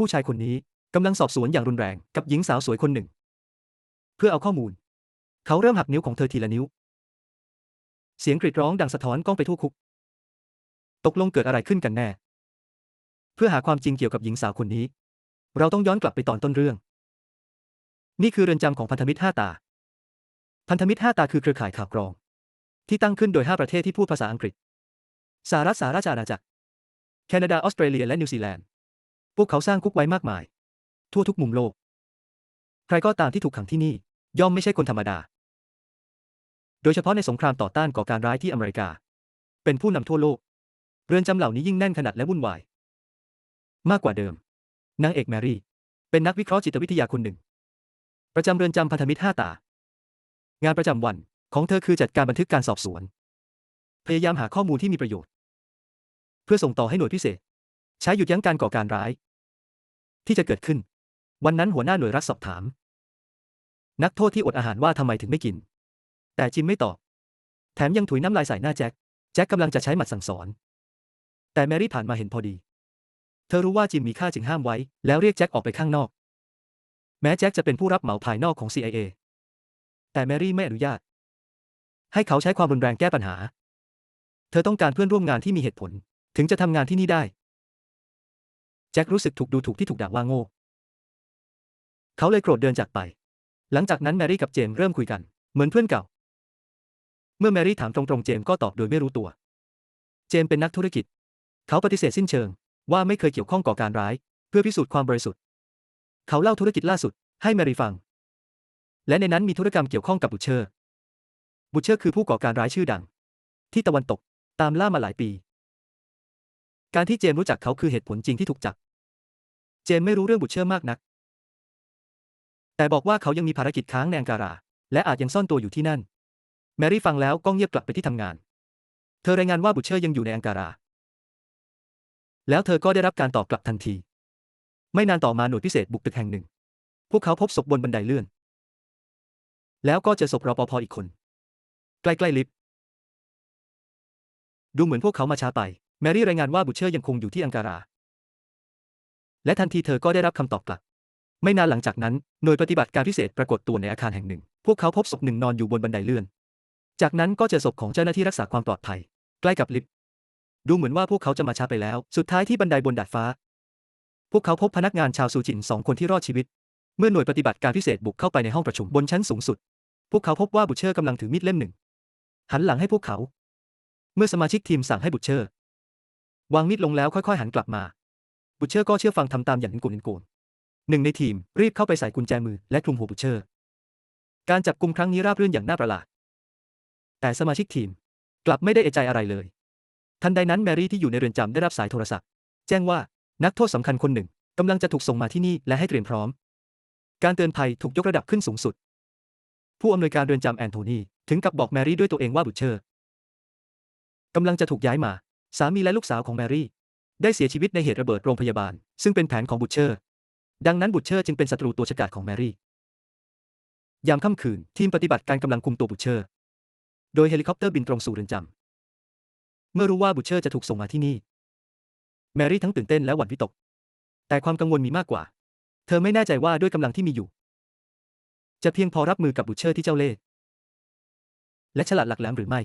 ผู้ชายคนนี้กำลังสอบสวนอย่างรุนแรงกับหญิงสาวสวยคนหนึ่ง เพื่อเอาข้อมูล เขาเริ่มหักนิ้วของเธอทีละนิ้ว เสียงกรีดร้องดังสะท้อนก้องไปทั่วคุก ตกลงเกิดอะไรขึ้นกันแน่ เพื่อหาความจริงเกี่ยวกับหญิงสาวคนนี้ เราต้องย้อนกลับไปตอนต้นเรื่อง นี่คือเรือนจำของพันธมิตรห้าตา พันธมิตรห้าตาคือเครือข่ายข่าวกรอง ที่ตั้งขึ้นโดยห้าประเทศที่พูดภาษาอังกฤษสหรัฐสหราชอาณาจักร แคนาดาออสเตรเลียและนิวซีแลนด์ พวกเขาสร้างคุกไว้มากมาย ทั่วทุกมุมโลก ใครก็ตามที่ถูกขังที่นี่ ย่อมไม่ใช่คนธรรมดา โดยเฉพาะในสงครามต่อต้านก่อการร้ายที่อเมริกา เป็นผู้นำทั่วโลก เรือนจำเหล่านี้ยิ่งแน่นขนาดและวุ่นวาย มากกว่าเดิม นางเอกแมรี่ เป็นนักวิเคราะห์จิตวิทยาคนหนึ่ง ประจำเรือนจำพันธมิตรห้าตา งานประจำวันของเธอคือจัดการบันทึกการสอบสวน พยายามหาข้อมูลที่มีประโยชน์ เพื่อส่งต่อให้หน่วยพิเศษ ใช้หยุดยั้งการก่อการร้าย ที่จะเกิดขึ้น วันนั้นหัวหน้าหน่วยรัฐสอบถาม นักโทษที่อดอาหารว่าทำไมถึงไม่กิน แต่จิมไม่ตอบ แถมยังถุยน้ำลายใส่หน้าแจ็ค แจ็คกำลังจะใช้หมัดสั่งสอน แต่แมรี่ผ่านมาเห็นพอดี เธอรู้ว่าจิมมีค่าจึงห้ามไว้ แล้วเรียกแจ็คออกไปข้างนอก แม้แจ็คจะเป็นผู้รับเหมาภายนอกของ CIA แต่แมรี่ไม่อนุญาต ให้เขาใช้ความรุนแรงแก้ปัญหา เธอต้องการเพื่อนร่วมงานที่มีเหตุผล ถึงจะทำงานที่นี่ได้ แจ็ครู้สึกถูกดูถูกที่ถูกด่าว่าโง่ เขาเลยโกรธเดินจากไป หลังจากนั้นแมรี่กับเจมส์เริ่มคุยกัน เหมือนเพื่อนเก่า เมื่อแมรี่ถามตรงๆเจมส์ก็ตอบโดยไม่รู้ตัว เจมส์เป็นนักธุรกิจ เขาปฏิเสธสิ้นเชิง ว่าไม่เคยเกี่ยวข้องก่อการร้าย เพื่อพิสูจน์ความบริสุทธิ์ เขาเล่าธุรกิจล่าสุด ให้แมรี่ฟัง และในนั้นมีธุรกรรมเกี่ยวข้องกับบุชเชอร์ บุชเชอร์คือผู้ก่อการร้ายชื่อดัง ที่ตะวันตกตามล่ามาหลายปี การที่เจมส์รู้จักเขาคือเหตุผลจริงที่ถูกจับ เจมส์ไม่รู้เรื่องบุชเชอร์มากนัก แต่บอกว่าเขายังมีภารกิจค้างในอังการา และอาจยังซ่อนตัวอยู่ที่นั่น แมรี่ฟังแล้วก็เงียบกลับไปที่ทำงาน เธอรายงานว่าบุชเชอร์ยังอยู่ในอังการา แล้วเธอก็ได้รับการตอบกลับทันที ไม่นานต่อมาหน่วยพิเศษบุกตึกแห่งหนึ่ง พวกเขาพบศพบนบันไดเลื่อน แล้วก็เจอศพรปภอีกคน ใกล้ๆลิฟต์ดูเหมือนพวกเขามาช้าไป แมรี่รายงานว่าบุเชอร์ยังคงอยู่ที่อังการา และทันทีเธอก็ได้รับคำตอบกลับ ไม่นานหลังจากนั้น หน่วยปฏิบัติการพิเศษปรากฏตัวในอาคารแห่งหนึ่ง พวกเขาพบศพหนึ่งนอนอยู่บนบันไดเลื่อน จากนั้นก็เจอศพของเจ้าหน้าที่รักษาความปลอดภัย ใกล้กับลิฟต์ดูเหมือนว่าพวกเขาจะมาช้าไปแล้ว สุดท้ายที่บันไดบนดาดฟ้า พวกเขาพบพนักงานชาวซูจินสองคนที่รอดชีวิต เมื่อหน่วยปฏิบัติการพิเศษบุกเข้าไปในห้องประชุมบนชั้นสูงสุด พวกเขาพบว่าบุเชอร์กำลังถือมีดเล่มหนึ่ง หันหลังให้พวกเขา เมื่อสมาชิกทีมสั่งให้บุเชอร์ วางมีดลงแล้วค่อยๆหันกลับมา บุชเชอร์ก็เชื่อฟังทำตามอย่างนินกุนนินโกนหนึ่งในทีมรีบเข้าไปใส่กุญแจมือและคลุมหัวบุชเชอร์ การจับกุมครั้งนี้ราบรื่นอย่างน่าประหลาด แต่สมาชิกทีมกลับไม่ได้เอะใจอะไรเลย ทันใดนั้นแมรี่ที่อยู่ในเรือนจำได้รับสายโทรศัพท์ แจ้งว่านักโทษสำคัญคนหนึ่งกำลังจะถูกส่งมาที่นี่และให้เตรียมพร้อม การเตือนภัยถูกยกระดับขึ้นสูงสุด ผู้อำนวยการเรือนจำแอนโทนีถึงกับบอกแมรี่ด้วยตัวเองว่าบุชเชอร์กำลังจะถูกย้ายมา สามีและลูกสาวของแมรี่ ได้เสียชีวิตในเหตุระเบิดโรงพยาบาล ซึ่งเป็นแผนของบุชเชอร์ ดังนั้นบุชเชอร์จึงเป็นศัตรูตัวฉกาจของแมรี่ ยามค่ำคืน ทีมปฏิบัติการกำลังคุมตัวบุชเชอร์ โดยเฮลิคอปเตอร์บินตรงสู่เรือนจำ เมื่อรู้ว่าบุชเชอร์จะถูกส่งมาที่นี่ แมรี่ทั้งตื่นเต้นและหวั่นวิตก แต่ความกังวลมีมากกว่า เธอไม่แน่ใจว่าด้วยกำลังที่มีอยู่ จะเพียงพอรับมือกับบุชเชอร์ที่เจ้าเล่ห์และฉลาดหลักแหลมหรือไม่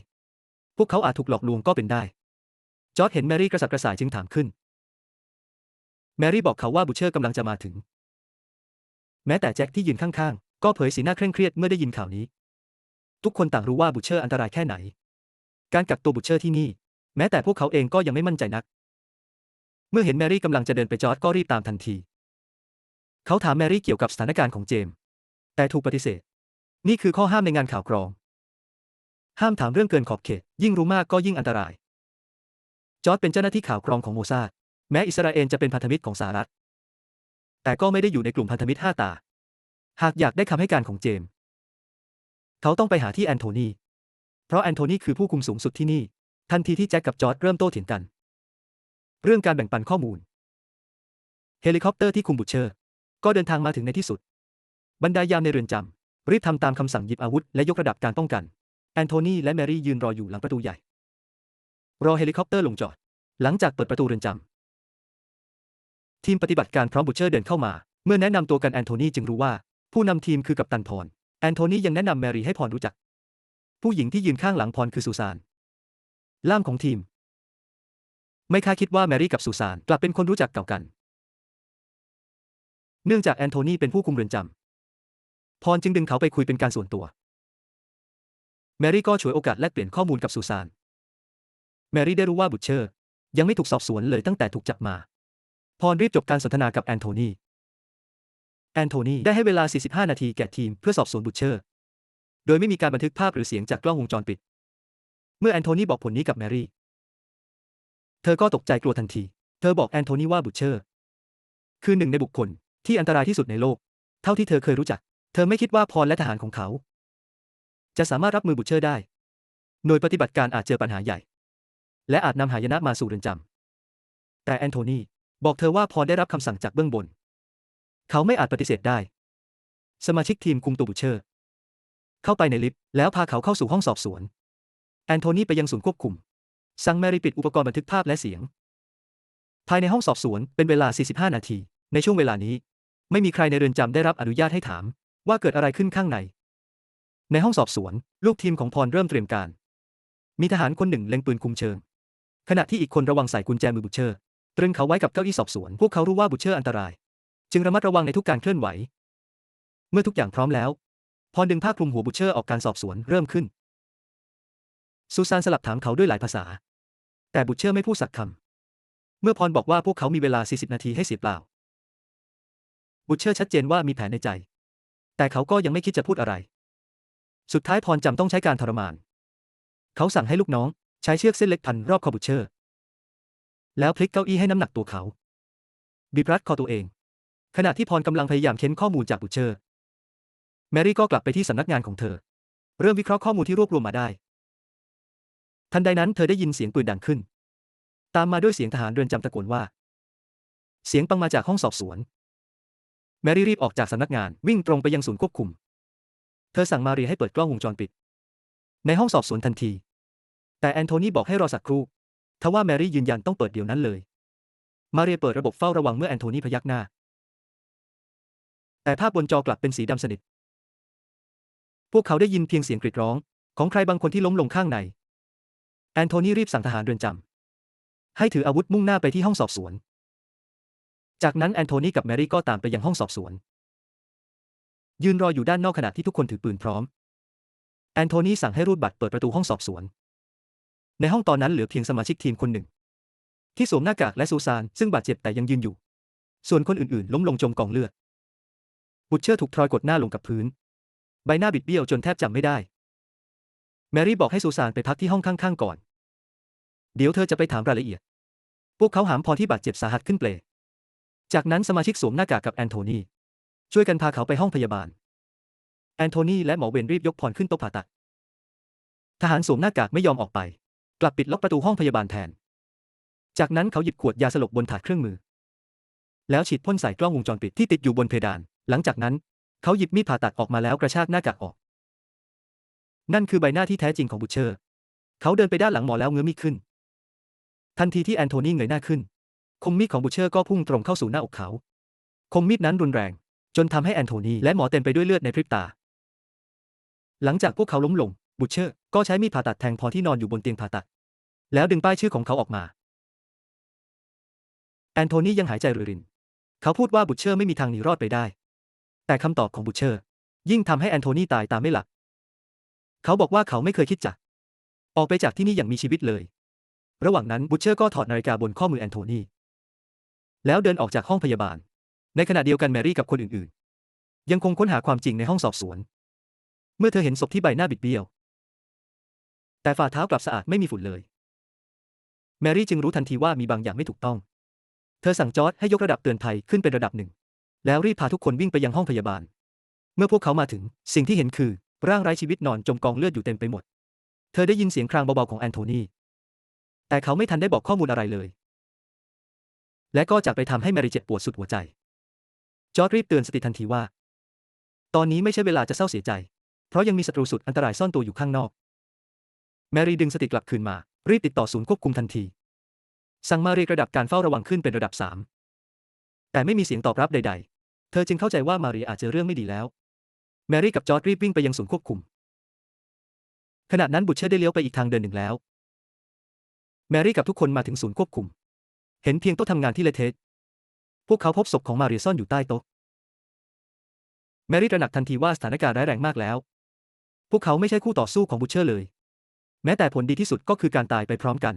พวกเขาอาจถูกหลอกลวงก็เป็นได้ จอร์ดเห็นแมรี่กระสับกระส่ายจึงถามขึ้น แมรี่บอกเขาว่าบุชเชอร์กำลังจะมาถึง แม้แต่แจ็คที่ยืนข้างๆ ก็เผยสีหน้าเคร่งเครียดเมื่อได้ยินข่าวนี้ ทุกคนต่างรู้ว่าบุชเชอร์อันตรายแค่ไหน การกักตัวบุชเชอร์ที่นี่ แม้แต่พวกเขาเองก็ยังไม่มั่นใจนัก เมื่อเห็นแมรี่กำลังจะเดินไปจอร์ดก็รีบตามทันที เขาถามแมรี่เกี่ยวกับสถานการณ์ของเจมส์แต่ถูกปฏิเสธ นี่คือข้อห้ามในงานข่าวกรอง ห้ามถามเรื่องเกินขอบเขต ยิ่งรู้มากก็ยิ่งอันตราย จอร์ดเป็นเจ้าหน้าที่ข่าวกรองของโมซาดแม้อิสราเอลจะเป็นพันธมิตรของสหรัฐ แต่ก็ไม่ได้อยู่ในกลุ่มพันธมิตรห้าตา หากอยากได้คำให้การของเจมส์เขาต้องไปหาที่แอนโทนี เพราะแอนโทนีคือผู้คุมสูงสุดที่นี่ ทันทีที่แจ็คกับจอร์ดเริ่มโต้เถียงกัน เรื่องการแบ่งปันข้อมูล เฮลิคอปเตอร์ที่คุมบุชเชอร์ ก็เดินทางมาถึงในที่สุด บรรดายามในเรือนจำรีบทำตามคำสั่งหยิบอาวุธและยกระดับการป้องกัน แอนโทนีและแมรี่ยืนรออยู่หลังประตูใหญ่ รอเฮลิคอปเตอร์ลงจอด หลังจากเปิดประตูเรือนจำทีมปฏิบัติการพร้อมบูเชอร์เดินเข้ามา เมื่อแนะนำตัวกันแอนโทนีจึงรู้ว่า ผู้นำทีมคือกัปตันพรแอนโทนียังแนะนำแมรี่ให้พรรู้จัก ผู้หญิงที่ยืนข้างหลังพรคือซูซาน ล่ามของทีม ไม่คาดคิดว่าแมรี่กับซูซานกลับเป็นคนรู้จักเก่ากัน เนื่องจากแอนโทนีเป็นผู้คุมเรือนจำพรจึงดึงเขาไปคุยเป็นการส่วนตัว แมรี่ก็ฉวยโอกาสแลกเปลี่ยนข้อมูลกับซูซาน แมรี่ได้รู้ว่าบุชเชอร์ ยังไม่ถูกสอบสวนเลยตั้งแต่ถูกจับมา พรรีบจบการสนทนากับแอนโทนีแอนโทนีได้ให้เวลา 45 นาทีแก่ทีมเพื่อสอบสวนบุชเชอร์ โดยไม่มีการบันทึกภาพหรือเสียงจากกล้องวงจรปิด เมื่อแอนโทนีบอกผลนี้กับแมรี่ เธอก็ตกใจกลัวทันที เธอบอกแอนโทนีว่าบุชเชอร์ คือหนึ่งในบุคคลที่อันตรายที่สุดในโลก เท่าที่เธอเคยรู้จัก เธอไม่คิดว่าพรและทหารของเขา จะสามารถรับมือบุชเชอร์ได้ หน่วยปฏิบัติการอาจเจอปัญหาใหญ่ และอาจนำหายนะมาสู่เรือนจำ แต่แอนโทนีบอกเธอว่าพรได้รับคำสั่งจากเบื้องบน เขาไม่อาจปฏิเสธได้ สมาชิกทีมคุมตัวบุชเชอร์ เข้าไปในลิฟต์แล้วพาเขาเข้าสู่ห้องสอบสวน แอนโทนีไปยังศูนย์ควบคุม สั่งแมรี่ปิดอุปกรณ์บันทึกภาพและเสียง ภายในห้องสอบสวนเป็นเวลา 45 นาที ในช่วงเวลานี้ ไม่มีใครในเรือนจำได้รับอนุญาตให้ถาม ว่าเกิดอะไรขึ้นข้างใน ในห้องสอบสวน ลูกทีมของพรเริ่มเตรียมการ มีทหารคนหนึ่งเล็งปืนคุมเชิง ขณะที่อีกคนระวังใส่กุญแจมือบุชเชอร์ ตรึงเขาไว้กับเก้าอี้สอบสวน พวกเขารู้ว่าบุชเชอร์อันตราย จึงระมัดระวังในทุกการเคลื่อนไหว เมื่อทุกอย่างพร้อมแล้ว พรดึงผ้าคลุมหัวบุชเชอร์ออกการสอบสวนเริ่มขึ้น ซูซานสลับถามเขาด้วยหลายภาษา แต่บุชเชอร์ไม่พูดสักคำ เมื่อพรบอกว่าพวกเขามีเวลา 40 นาทีให้เสียเปล่า บุชเชอร์ชัดเจนว่ามีแผนในใจ แต่เขาก็ยังไม่คิดจะพูดอะไร สุดท้ายพรจำต้องใช้การทรมาน เขาสั่งให้ลูกน้อง ใช้เชือกเส้นเล็กพันรอบคอบุชเชอร์ แล้วพลิกเก้าอี้ให้น้ำหนักตัวเขา บีบรัดคอตัวเอง ขณะที่พรกำลังพยายามเค้นข้อมูลจากบุชเชอร์ แมรี่ก็กลับไปที่สำนักงานของเธอ เริ่มวิเคราะห์ข้อมูลที่รวบรวมมาได้ ทันใดนั้นเธอได้ยินเสียงปืนดังขึ้น ตามมาด้วยเสียงทหารเรือนจำตะโกนว่า เสียงปังมาจากห้องสอบสวน แมรี่รีบออกจากสำนักงานวิ่งตรงไปยังศูนย์ควบคุม เธอสั่งมาเรียให้เปิดกล้องวงจรปิด ในห้องสอบสวนทันที แต่แอนโทนีบอกให้รอสักครู่ ทว่าแมรี่ยืนยันต้องเปิดเดี๋ยวนั้นเลย มาเรียเปิดระบบเฝ้าระวังเมื่อแอนโทนีพยักหน้า แต่ภาพบนจอกลับเป็นสีดำสนิท พวกเขาได้ยินเพียงเสียงกรีดร้อง ของใครบางคนที่ล้มลงข้างใน แอนโทนีรีบสั่งทหารเรือนจำให้ถืออาวุธมุ่งหน้าไปที่ห้องสอบสวน จากนั้นแอนโทนีกับแมรี่ก็ตามไปยังห้องสอบสวน ยืนรออยู่ด้านนอกขณะที่ทุกคนถือปืนพร้อมแอนโทนีสั่งให้รูดบัตรเปิดประตูห้องสอบสวน ในห้องตอนนั้นเหลือเพียงสมาชิกทีมคนหนึ่ง ที่สวมหน้ากากและซูซานซึ่งบาดเจ็บแต่ยังยืนอยู่ ส่วนคนอื่นๆ ล้มลงจมกองเลือด บุชเชอร์ถูกทรอยกดหน้าลงกับพื้น ใบหน้าบิดเบี้ยวจนแทบจำไม่ได้ แมรี่บอกให้ซูซานไปพักที่ห้องข้างๆก่อน เดี๋ยวเธอจะไปถามรายละเอียด พวกเขาหามพรที่บาดเจ็บสาหัสขึ้นเปล จากนั้นสมาชิกสวมหน้ากากกับแอนโทนีช่วยกันพาเขาไปห้องพยาบาล แอนโทนีและหมอเวนรีบยกพรขึ้นโต๊ะผ่าตัด ทหารสวมหน้ากากไม่ยอมออกไป กลับปิดล็อกประตูห้องพยาบาลแทน จากนั้นเขาหยิบขวดยาสลบบนถาดเครื่องมือ แล้วฉีดพ่นใส่กล้องวงจรปิดที่ติดอยู่บนเพดาน หลังจากนั้น เขาหยิบมีดผ่าตัดออกมาแล้วกระชากหน้ากากออก นั่นคือใบหน้าที่แท้จริงของบุชเชอร์ เขาเดินไปด้านหลังหมอแล้วเงื้อมีดขึ้น ทันทีที่แอนโทนีเงยหน้าขึ้น คมมีดของบุชเชอร์ก็พุ่งตรงเข้าสู่หน้าอกเขา คมมีดนั้นรุนแรง จนทำให้แอนโทนีและหมอเต็มไปด้วยเลือดในพริบตา หลังจากพวกเขาล้มลงบุชเชอร์ ก็ใช้มีดผ่าตัดแทงพอที่นอนอยู่บนเตียงผ่าตัด แล้วดึงป้ายชื่อของเขาออกมา แอนโทนียังหายใจรวยริน เขาพูดว่าบุชเชอร์ไม่มีทางหนีรอดไปได้ แต่คำตอบของบุชเชอร์ ยิ่งทำให้แอนโทนีตายตามไม่หลับ เขาบอกว่าเขาไม่เคยคิดจะ ออกไปจากที่นี่อย่างมีชีวิตเลย ระหว่างนั้นบุชเชอร์ก็ถอดนาฬิกาบนข้อมือแอนโทนีแล้วเดินออกจากห้องพยาบาล ในขณะเดียวกันแมรี่กับคนอื่นๆ ยังคงค้นหาความจริงในห้องสอบสวน เมื่อเธอเห็นศพที่ใบหน้าบิดเบี้ยว แต่ฝ่าเท้ากลับสะอาดไม่มีฝุ่นเลย แมรี่จึงรู้ทันทีว่ามีบางอย่างไม่ถูกต้อง เธอสั่งจอร์ดให้ยกระดับเตือนภัยขึ้นเป็นระดับหนึ่ง แล้วรีบพาทุกคนวิ่งไปยังห้องพยาบาล เมื่อพวกเขามาถึงสิ่งที่เห็นคือ ร่างไร้ชีวิตนอนจมกองเลือดอยู่เต็มไปหมด เธอได้ยินเสียงครางเบาๆของแอนโทนีแต่เขาไม่ทันได้บอกข้อมูลอะไรเลย และก็จากไปทำให้แมรี่เจ็บปวดสุดหัวใจ จอร์ดรีบเตือนสติทันทีว่า ตอนนี้ไม่ใช่เวลาจะเศร้าเสียใจ เพราะยังมีศัตรูสุดอันตรายซ่อนตัวอยู่ข้างนอก แมรี่ดึงสติกลับคืนมา รีบติดต่อศูนย์ควบคุมทันที สั่งมาเรียกระดับการเฝ้าระวังขึ้นเป็นระดับสามแต่ไม่มีเสียงตอบรับใด ๆ เธอจึงเข้าใจว่ามารีอาจจอเรื่องไม่ดีแล้ว แมรี่กับจอร์ดรีบวิ่งไปยังศูนย์ควบคุม ขณะนั้นบุตเชอร์ได้เลี้ยวไปอีกทางเดินหนึ่งแล้ว แมรี่กับทุกคนมาถึงศูนย์ควบคุม เห็นเพียงโต๊ะทำงานที่เละเทะพวกเขาพบศพของมารีซ่อนอยู่ใต้โต๊ะ แมรี่ตระหนักทันทีว่าสถานการณ์ร้ายแรงมากแล้ว พวกเขาไม่ใช่คู่ต่อสู้ของบุตเชอร์เลย แม้แต่ผลดีที่สุดก็คือการตายไปพร้อมกัน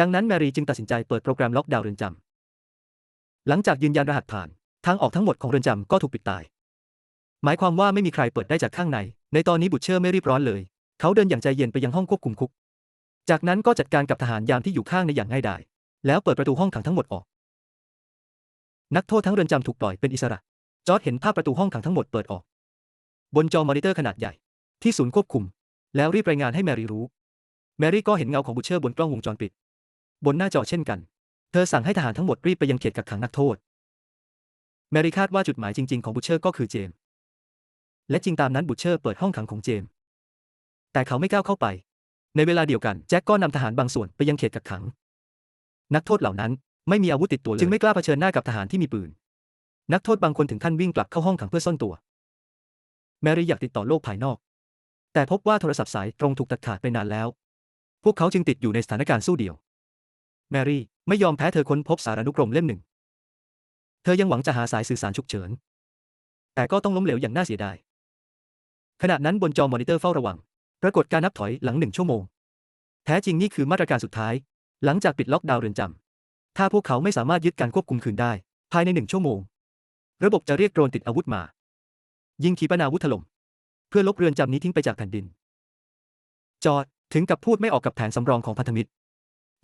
ดังนั้นแมรี่จึงตัดสินใจเปิดโปรแกรมล็อกดาวน์เรือนจำ หลังจากยืนยันรหัสผ่าน ทางออกทั้งหมดของเรือนจำก็ถูกปิดตาย หมายความว่าไม่มีใครเปิดได้จากข้างใน ในตอนนี้บุตเชอร์ไม่รีบร้อนเลย เขาเดินอย่างใจเย็นไปยังห้องควบคุมคุก จากนั้นก็จัดการกับทหารยามที่อยู่ข้างในอย่างง่ายดาย แล้วเปิดประตูห้องขังทั้งหมดออก นักโทษทั้งเรือนจำถูกปล่อยเป็นอิสระ จอร์ดเห็นภาพประตูห้องขังทั้งหมดเปิดออก บนจอมอนิเตอร์ขนาดใหญ่ที่ศูนย์ควบคุม แล้วรีบรายงานให้แมรี่รู้ แมรี่ก็เห็นเงาของบุชเชอร์บนกล้องวงจรปิด บนหน้าจอเช่นกัน เธอสั่งให้ทหารทั้งหมดรีบไปยังเขตกักขังนักโทษ แมรี่คาดว่าจุดหมายจริง ๆของบุชเชอร์ก็คือเจมส์และจริงตามนั้นบุชเชอร์เปิดห้องขังของเจมส์แต่เขาไม่ก้าวเข้าไป ในเวลาเดียวกันแจ็คก็นำทหารบางส่วนไปยังเขตกักขัง นักโทษเหล่านั้นไม่มีอาวุธติดตัวเลยจึงไม่กล้าเผชิญหน้ากับทหารที่มีปืน นักโทษบางคนถึงขั้นวิ่งกลับเข้าห้องขังเพื่อซ่อนตัว แมรี่อยากติดต่อโลกภายนอก แต่พบว่าโทรศัพท์สายตรงถูกตัดขาดไปนานแล้ว พวกเขาจึงติดอยู่ในสถานการณ์สู้เดี่ยว แมรี่ไม่ยอมแพ้เธอค้นพบสารานุกรมเล่มหนึ่ง เธอยังหวังจะหาสายสื่อสารฉุกเฉิน แต่ก็ต้องล้มเหลวอย่างน่าเสียดาย ขณะนั้นบนจอมอนิเตอร์เฝ้าระวัง ปรากฏการนับถอยหลังหนึ่งชั่วโมง แท้จริงนี่คือมาตรการสุดท้าย หลังจากปิดล็อกดาวน์เรือนจำ ถ้าพวกเขาไม่สามารถยึดการควบคุมคืนได้ ภายในหนึ่งชั่วโมง ระบบจะเรียกโดรนติดอาวุธมา ยิงขีปนาวุธถล่ม เพื่อลบเรือนจำนี้ทิ้งไปจากแผ่นดิน จอร์ดถึงกับพูดไม่ออกกับแผนสำรองของพันธมิตร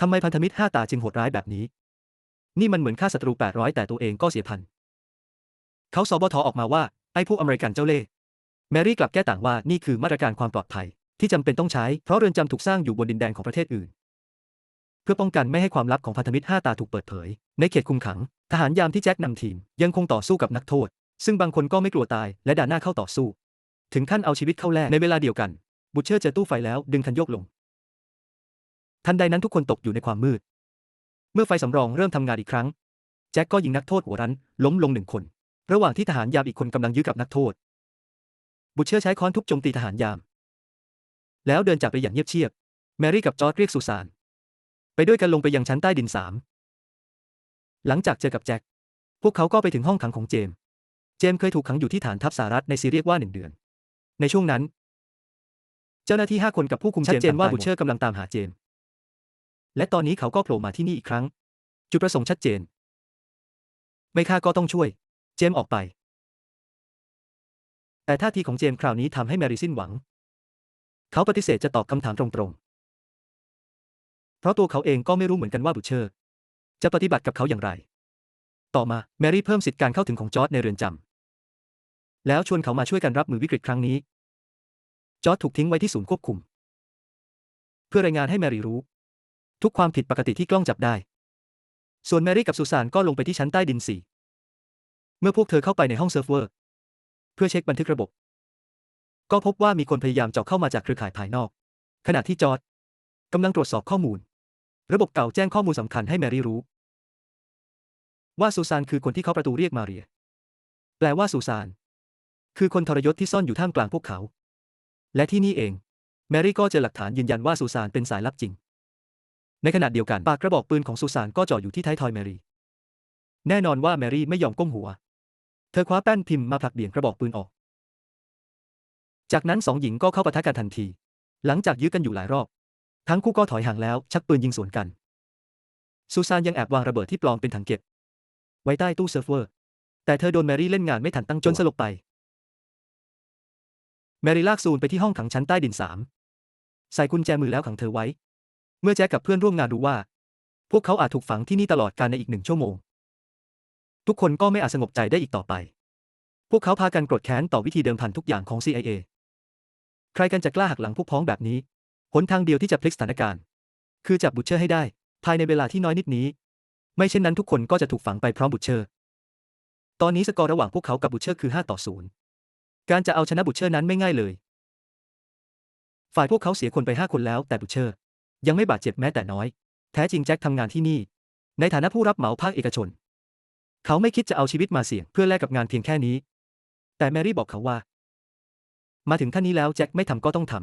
ทำไมพันธมิตรห้าตาจึงโหดร้ายแบบนี้ นี่มันเหมือนฆ่าศัตรู800แต่ตัวเองก็เสียพันเขาสบทออกมาว่าไอ้พวกอเมริกันเจ้าเล่ห์แมรี่กลับแก้ต่างว่านี่คือมาตรการความปลอดภัย ที่จำเป็นต้องใช้เพราะเรือนจำถูกสร้างอยู่บนดินแดนของประเทศอื่น เพื่อป้องกันไม่ให้ความลับของพันธมิตรห้าตาถูกเปิดเผย ในเขตคุมขัง ทหารยามที่แจ็คนำทีม ยังคงต่อสู้กับนักโทษ ซึ่งบางคนก็ไม่กลัวตายและด่าหน้าเข้าต่อสู้ ถึงขั้นเอาชีวิตเข้าแลกในเวลาเดียวกัน บุชเชอร์เจอตู้ไฟแล้วดึงคันโยกลง ทันใดนั้นทุกคนตกอยู่ในความมืด เมื่อไฟสำรองเริ่มทำงานอีกครั้ง แจ็คก็ยิงนักโทษหัวรั้น ล้มลงหนึ่งคน ระหว่างที่ทหารยามอีกคนกำลังยื้อกับนักโทษ บุชเชอร์ใช้ค้อนทุบโจมตีทหารยาม แล้วเดินจากไปอย่างเงียบเชียบ แมรี่กับจอร์ดเรียกสุสาน ไปด้วยกันลงไปยังชั้นใต้ดินสามหลังจากเจอกับแจ็คพวกเขาก็ไปถึงห้องขังของเจมส์เจมส์เคยถูกขังอยู่ที่ฐานทัพสหรัฐในซีเรียกว่าหนึ่งเดือน ในช่วงนั้น เจ้าหน้าที่ห้าคนกับผู้คุมชัดเจนว่าบุชเชอร์กำลังตามหาเจมส์และตอนนี้เขาก็โผล่มาที่นี่อีกครั้ง จุดประสงค์ชัดเจน ไม่ฆ่าก็ต้องช่วย เจมส์ออกไป แต่ท่าทีของเจมส์คราวนี้ทำให้แมรี่สิ้นหวัง เขาปฏิเสธจะตอบคำถามตรงๆ เพราะตัวเขาเองก็ไม่รู้เหมือนกันว่าบุชเชอร์ จะปฏิบัติกับเขาอย่างไร ต่อมาแมรี่เพิ่มสิทธิการเข้าถึงของจอร์ดในเรือนจำ แล้วชวนเขามาช่วยกันรับมือวิกฤตครั้งนี้ จอร์ดถูกทิ้งไว้ที่ศูนย์ควบคุม เพื่อรายงานให้แมรี่รู้ ทุกความผิดปกติที่กล้องจับได้ ส่วนแมรี่กับสุสานก็ลงไปที่ชั้นใต้ดินสี่เมื่อพวกเธอเข้าไปในห้องเซิร์ฟเวอร์ เพื่อเช็คบันทึกระบบ ก็พบว่ามีคนพยายามเจาะเข้ามาจากเครือข่ายภายนอก ขณะที่จอร์ดกำลังตรวจสอบข้อมูล ระบบเก่าแจ้งข้อมูลสำคัญให้แมรี่รู้ ว่าสุสานคือคนที่เคาะประตูเรียกมาเรีย แปลว่าสุสาน คือคนทรยศที่ซ่อนอยู่ท่ามกลางพวกเขา และที่นี่เอง แมรี่ก็เจอหลักฐานยืนยันว่าสุสานเป็นสายลับจริง ในขณะเดียวกันปากกระบอกปืนของสุสานก็จ่ออยู่ที่ท้ายทอยแมรี่ แน่นอนว่าแมรี่ไม่ยอมก้มหัว เธอคว้าแป้นพิมพ์มาผลักเบี่ยงกระบอกปืนออก จากนั้นสองหญิงก็เข้าปะทะกันทันที หลังจากยื้อกันอยู่หลายรอบ ทั้งคู่ก็ถอยห่างแล้วชักปืนยิงสวนกันสุสานยังแอบวางระเบิดที่ปลอมเป็นถังเก็บ ไว้ใต้ตู้เซิร์ฟเวอร์ แต่เธอโดนแมรี่เล่นงานไม่ทันตั้งจนสลบไป แมรี่ลากซูนไปที่ห้องขังชั้นใต้ดินสามใส่กุญแจมือแล้วขังเธอไว้ เมื่อแจ็คกับเพื่อนร่วมงานรู้ว่า พวกเขาอาจถูกฝังที่นี่ตลอดการในอีกหนึ่งชั่วโมง ทุกคนก็ไม่อาจสงบใจได้อีกต่อไป พวกเขาพากันโกรธแค้นต่อวิธีเดิมพันทุกอย่างของ CIA ใครกันจะกล้าหักหลังพวกพ้องแบบนี้ หนทางเดียวที่จะพลิกสถานการณ์ คือจับบุชเชอร์ให้ได้ ภายในเวลาที่น้อยนิดนี้ ไม่เช่นนั้นทุกคนก็จะถูกฝังไปพร้อมบุชเชอร์ ตอนนี้สกอร์ระหว่างพวกเขากับบุชเชอร์คือ 5 ต่อ 0 การจะเอาชนะบุชเชอร์นั้นไม่ง่ายเลย ฝ่ายพวกเขาเสียคนไป5คนแล้ว แต่บุชเชอร์ ยังไม่บาดเจ็บแม้แต่น้อย แท้จริงแจ็คทำงานที่นี่ ในฐานะผู้รับเหมาภาคเอกชน เขาไม่คิดจะเอาชีวิตมาเสี่ยงเพื่อแลกกับงานเพียงแค่นี้ แต่แมรี่บอกเขาว่า มาถึงขั้นนี้แล้วแจ็คไม่ทำก็ต้องท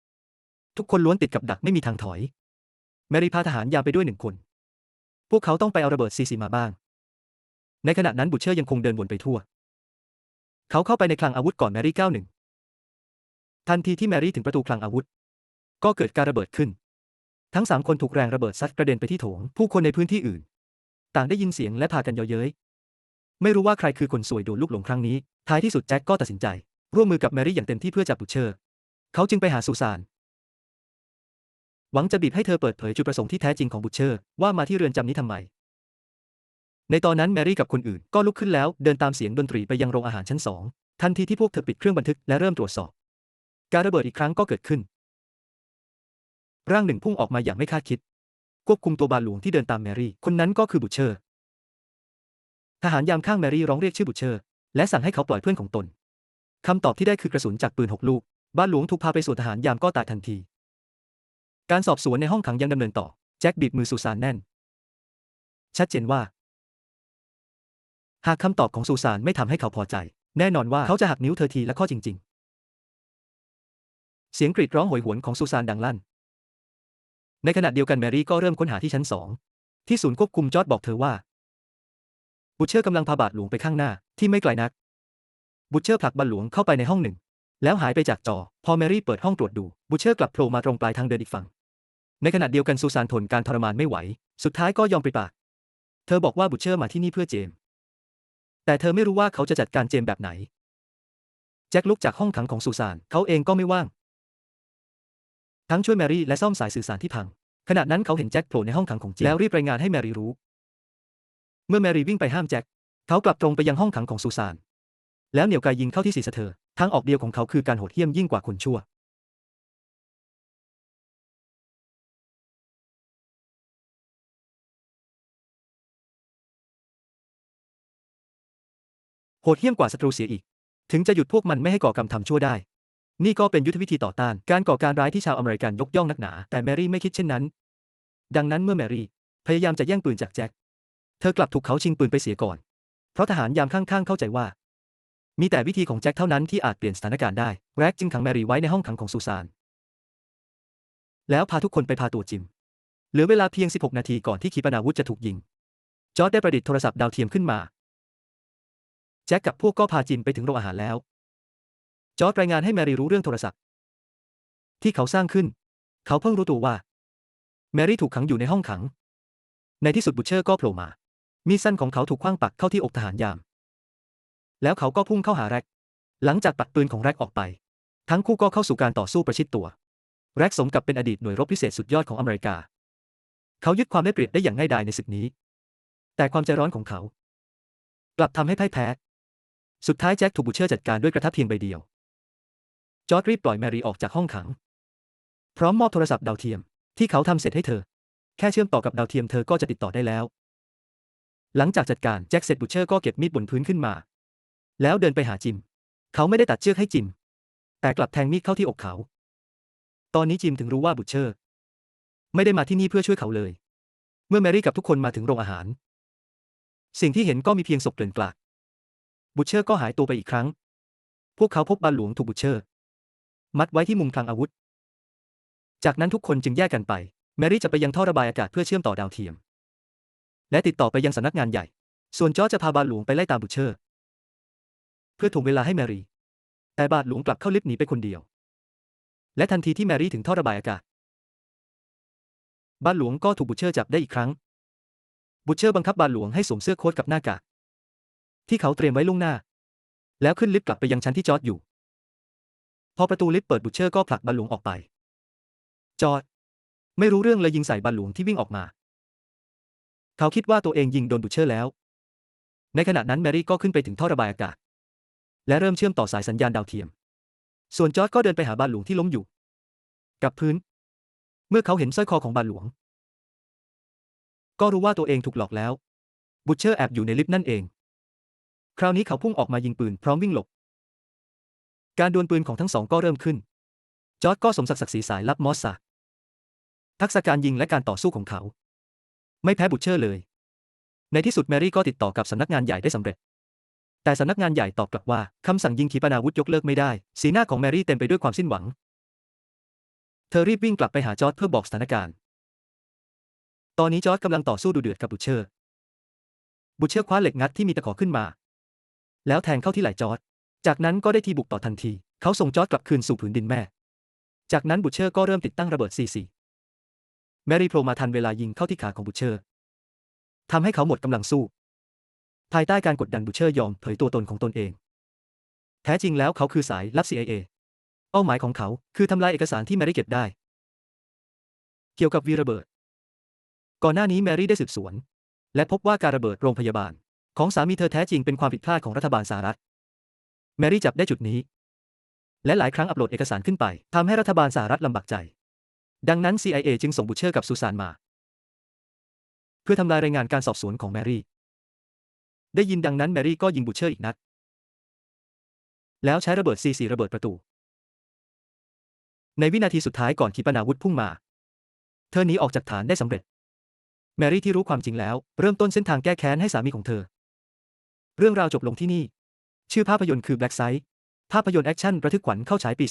ำทุกคนล้วนติดกับดักไม่มีทางถอย แมรี่พาทหารยามไปด้วยหนึ่งคน พวกเขาต้องไปเอาระเบิดซีซีมาบ้าง ในขณะนั้นบุชเชอร์ยังคงเดินวนไปทั่ว เขาเข้าไปในคลังอาวุธก่อนแมรี่ก้าวหนึ่งทันทีที่แมรี่ถึงประตูคลังอาวุธ ก็เกิดการระเบิดขึ้น ทั้งสามคนถูกแรงระเบิดซัดกระเด็นไปที่โถง ผู้คนในพื้นที่อื่น ต่างได้ยินเสียงและพากันเยาะเย้ยไม่รู้ว่าใครคือคนสวยโดนลูกหลงครั้งนี้ ท้ายที่สุดแจ็คก็ตัดสินใจ ร่วมมือกับแมรี่อย่างเต็มที่เพื่อจับบุชเชอร์ เขาจึงไปหาซูซาน หวังจะบีบให้เธอเปิดเผยจุดประสงค์ที่แท้จริงของบุชเชอร์ ว่ามาที่เรือนจำนี้ทำไม ในตอนนั้นแมรี่กับคนอื่นก็ลุกขึ้นแล้วเดินตามเสียงดนตรีไปยังโรงอาหารชั้นสองทันทีที่พวกเธอปิดเครื่องบันทึกและเริ่มตรวจสอบ การระเบิดอีกครั้งก็เกิดขึ้น ร่างหนึ่งพุ่งออกมาอย่างไม่คาดคิด ควบคุมตัวบาหลวงที่เดินตามแมรี่ คนนั้นก็คือบุชเชอร์ ทหารยามข้างแมรี่ร้องเรียกชื่อบุชเชอร์ และสั่งให้เขาปล่อยเพื่อนของตนคำตอบที่ได้คือกระสุนจากปืนหกลูกบ้านหลวงถูกพาไปสู่ทหารยามก็ตายทันที การสอบสวนในห้องขังยังดำเนินต่อ แจ็คบีบมือซูซานแน่น ชัดเจนว่า หากคำตอบของซูซานไม่ทำให้เขาพอใจ แน่นอนว่าเขาจะหักนิ้วเธอทีละข้อจริง ๆ เสียงกรีดร้องโหยหวนของซูซานดังลั่น ในขณะเดียวกันแมรี่ก็เริ่มค้นหาที่ชั้นสองที่ศูนย์ควบคุมจอร์ดบอกเธอว่า บุชเชอร์กำลังพาบาทหลวงไปข้างหน้าที่ไม่ไกลนัก บุชเชอร์ผลักบาทหลวงเข้าไปในห้องหนึ่ง แล้วหายไปจากจอ พอแมรี่เปิดห้องตรวจดู บุชเชอร์กลับโผล่มาตรงปลายทางเดินอีกฝั่ง ในขณะเดียวกันซูซานทนการทรมานไม่ไหว สุดท้ายก็ยอมปริปาก เธอบอกว่าบุชเชอร์มาที่นี่เพื่อเจมส์ แต่เธอไม่รู้ว่าเขาจะจัดการเจมส์แบบไหน แจ็คลุกจากห้องขังของซูซานเขาเองก็ไม่ว่าง ทั้งช่วยแมรี่และซ่อมสายสื่อสารที่พัง ขณะนั้นเขาเห็นแจ็คโผล่ในห้องขังของเจมส์แล้วรีบรายงานให้แมรี่รู้ เมื่อแมรี่วิ่งไปห้ามแจ็คเขากลับตรงไปยังห้องขังของซูซาน แล้วเหนี่ยวไกยิงเข้าที่ศีรษะเธอทางออกเดียวของเขาคือการโหดเหี้ยมยิ่งกว่าคนชั่ว โหดเหี้ยมกว่าศัตรูเสียอีก ถึงจะหยุดพวกมันไม่ให้ก่อกรรมทำชั่วได้ นี่ก็เป็นยุทธวิธีต่อต้านการก่อการร้ายที่ชาวอเมริกันยกย่องนักหนา แต่แมรี่ไม่คิดเช่นนั้น ดังนั้นเมื่อแมรี่ พยายามจะแย่งปืนจากแจ็ค เธอกลับถูกเขาชิงปืนไปเสียก่อน เพราะทหารยามข้างๆเข้าใจว่า มีแต่วิธีของแจ็คเท่านั้นที่อาจเปลี่ยนสถานการณ์ได้ แร็กจึงขังแมรี่ไว้ในห้องขังของซูซาน แล้วพาทุกคนไปพาตัวจิม เหลือเวลาเพียง 16 นาทีก่อนที่ขีปนาวุธจะถูกยิง จอร์ดได้ประดิษฐ์โทรศัพท์ดาวเทียมขึ้นมา แจ็คกับพวกก็พาจิมไปถึงโรงอาหารแล้ว จอร์ดรายงานให้แมรี่รู้เรื่องโทรศัพท์ ที่เขาสร้างขึ้น เขาเพิ่งรู้ตัวว่า แมรี่ถูกขังอยู่ในห้องขัง ในที่สุดบุชเชอร์ก็โผล่มา มีสั้นของเขาถูกคว้างปักเข้าที่อกทหารยาม แล้วเขาก็พุ่งเข้าหาแร็ก หลังจากปัดปืนของแร็กออกไป ทั้งคู่ก็เข้าสู่การต่อสู้ประชิดตัว แร็กสมกับเป็นอดีตหน่วยรบพิเศษสุดยอดของอเมริกา เขายึดความได้เปรียบได้อย่างง่ายดายในศึกนี้ แต่ความใจร้อนของเขา กลับทำให้พ่ายแพ้ สุดท้ายแจ็คถูกบุชเชอร์จัดการด้วยกระทับเพียงใบเดียว จอร์ดรีบปล่อยแมรี่ออกจากห้องขัง พร้อมมอบโทรศัพท์ดาวเทียมที่เขาทำเสร็จให้เธอ แค่เชื่อมต่อกับดาวเทียมเธอก็จะติดต่อได้แล้ว หลังจากจัดการแจ็คเสร็จบุชเชอร์ก็เก็บมีดบนพื้นขึ้นมา แล้วเดินไปหาจิม เขาไม่ได้ตัดเชือกให้จิม แต่กลับแทงมีดเข้าที่อกเขา ตอนนี้จิมถึงรู้ว่าบุชเชอร์ ไม่ได้มาที่นี่เพื่อช่วยเขาเลย เมื่อแมรี่กับทุกคนมาถึงโรงอาหาร สิ่งที่เห็นก็มีเพียงศพเกลื่อนกลาด บุชเชอร์ก็หายตัวไปอีกครั้ง พวกเขาพบบาหลวงถูกบุชเชอร์ มัดไว้ที่มุมคลังอาวุธ จากนั้นทุกคนจึงแยกกันไป แมรี่จะไปยังท่อระบายอากาศเพื่อเชื่อมต่อดาวเทียม และติดต่อไปยังสำนักงานใหญ่ ส่วนจอจะพาบาหลวงไปไล่ตามบุชเชอร์ เพื่อถ่วงเวลาให้แมรี่ แต่บาทหลวงกลับเข้าลิฟต์หนีไปคนเดียว และทันทีที่แมรี่ถึงท่อระบายอากาศบาหลวงก็ถูกบุชเชอร์จับได้อีกครั้งบุชเชอร์บังคับบาหลวงให้สวมเสื้อโค้ทกับหน้ากาก ที่เขาเตรียมไว้ล่วงหน้า แล้วขึ้นลิฟต์กลับไปยังชั้นที่จอร์ดอยู่ พอประตูลิฟต์เปิดบุชเชอร์ก็ผลักบาทหลวงออกไป จอร์ดไม่รู้เรื่องเลยยิงใส่บาทหลวงที่วิ่งออกมา เขาคิดว่าตัวเองยิงโดนบุชเชอร์แล้ว ในขณะนั้นแมรี่ก็ขึ้นไปถึงท่อระบายอากาศ และเริ่มเชื่อมต่อสายสัญญาณดาวเทียม ส่วนจอร์ดก็เดินไปหาบาทหลวงที่ล้มอยู่ กับพื้น เมื่อเขาเห็นสร้อยคอของบาทหลวง ก็รู้ว่าตัวเองถูกหลอกแล้ว บุชเชอร์แอบอยู่ในลิฟต์นั่นเอง คราวนี้เขาพุ่งออกมายิงปืนพร้อมวิ่งหลบ การดวลปืนของทั้งสองก็เริ่มขึ้น จอร์ดก็สมศักดิ์ศักดิ์ศรีสายลับมอสซาทักษะการยิงและการต่อสู้ของเขา ไม่แพ้บุชเชอร์เลย ในที่สุดแมรี่ก็ติดต่อกับสำนักงานใหญ่ได้สำเร็จ แต่สำนักงานใหญ่ตอบกลับว่าคำสั่งยิงขีปนาวุธยกเลิกไม่ได้ สีหน้าของแมรี่เต็มไปด้วยความสิ้นหวัง เธอรีบวิ่งกลับไปหาจอร์ดเพื่อบอกสถานการณ์ ตอนนี้จอร์ดกำลังต่อสู้ดุเดือดกับบุชเชอร์ บุชเชอร์คว้าเหล็กงัดที่มีตะขอขึ้นมา แล้วแทงเข้าที่ไหล่จอร์ดจากนั้นก็ได้ทีบุกต่อทันที เขาส่งจอร์ดกลับคืนสู่ผืนดินแม่ จากนั้นบุชเชอร์ก็เริ่มติดตั้งระเบิด C4 แมรี่โผล่มาทันเวลายิงเข้าที่ขาของบุชเชอร์ทำให้เขาหมดกำลังสู้ ภายใต้การกดดันบุชเชอร์ยอมเผยตัวตนของตนเอง แท้จริงแล้วเขาคือสายลับ CIA เป้าหมายของเขาคือทำลายเอกสารที่แมรี่เก็บได้ เกี่ยวกับวีระเบิด ก่อนหน้านี้แมรี่ได้สืบสวน และพบว่าการระเบิดโรงพยาบาล ของสามีเธอแท้จริงเป็นความผิดพลาดของรัฐบาลสหรัฐ แมรี่จับได้จุดนี้ และหลายครั้งอัปโหลดเอกสารขึ้นไปทำให้รัฐบาลสหรัฐลำบากใจ ดังนั้น CIA จึงส่งบุชเชอร์กับซูซานมา เพื่อทำลายรายงานการสอบสวนของแมรี่ ได้ยินดังนั้นแมรี่ก็ยิงบุชเชอร์อีกนัด แล้วใช้ระเบิด C4 ระเบิดประตู ในวินาทีสุดท้ายก่อนขีปนาวุธพุ่งมา เธอหนีออกจากฐานได้สำเร็จ แมรี่ที่รู้ความจริงแล้ว เริ่มต้นเส้นทางแก้แค้นให้สามีของเธอ เรื่องราวจบลงที่นี่ ชื่อภาพยนตร์คือ Black Site ภาพยนตร์แอคชั่นระทึกขวัญเข้าฉายปี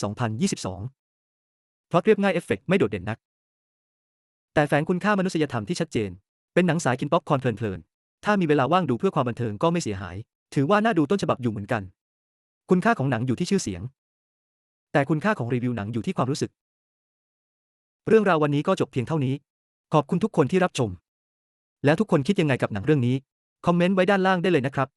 2022เพราะเรียบง่ายเอฟเฟกต์ไม่โดดเด่นนัก แต่แฝงคุณค่ามนุษยธรรมที่ชัดเจน เป็นหนังสายกินป๊อปคอนเพลินๆ ถ้ามีเวลาว่างดูเพื่อความบันเทิงก็ไม่เสียหาย ถือว่าน่าดูต้นฉบับอยู่เหมือนกัน คุณค่าของหนังอยู่ที่ชื่อเสียง แต่คุณค่าของรีวิวหนังอยู่ที่ความรู้สึก เรื่องราววันนี้ก็จบเพียงเท่านี้ ขอบคุณทุกคนที่รับชม แล้วทุกคนคิดยังไงกับหนังเรื่องนี้ คอมเมนต์ไว้ด้านล่างได้เลยนะครับ